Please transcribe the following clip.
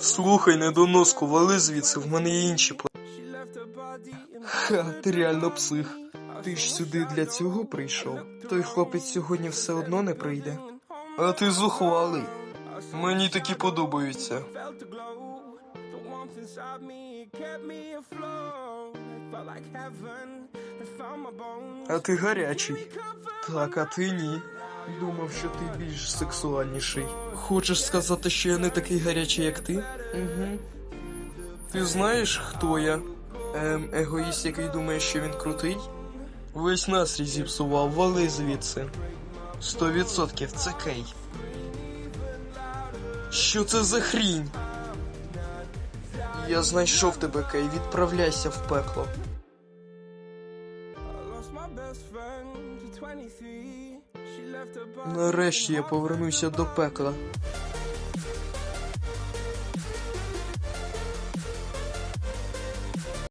Слухай, недоноску, вали звідси, в мене є інші. Ха, ти реально псих. Ти ж сюди для цього прийшов. Той хлопець сьогодні все одно не прийде. А ти зухвалий. Мені такі подобаються. А ти гарячий. Так, а ти ні. Думав, що ти більш сексуальніший. Хочеш сказати, що я не такий гарячий, як ти? Угу. Ти знаєш, хто я? Ем, егоїст, який думає, що він крутий? Весь настрій зіпсував, вали звідси. Сто відсотків це Кей. Що це за хрінь? Я знайшов тебе, Кей, відправляйся в пекло. Нарешті я повернувся до пекла.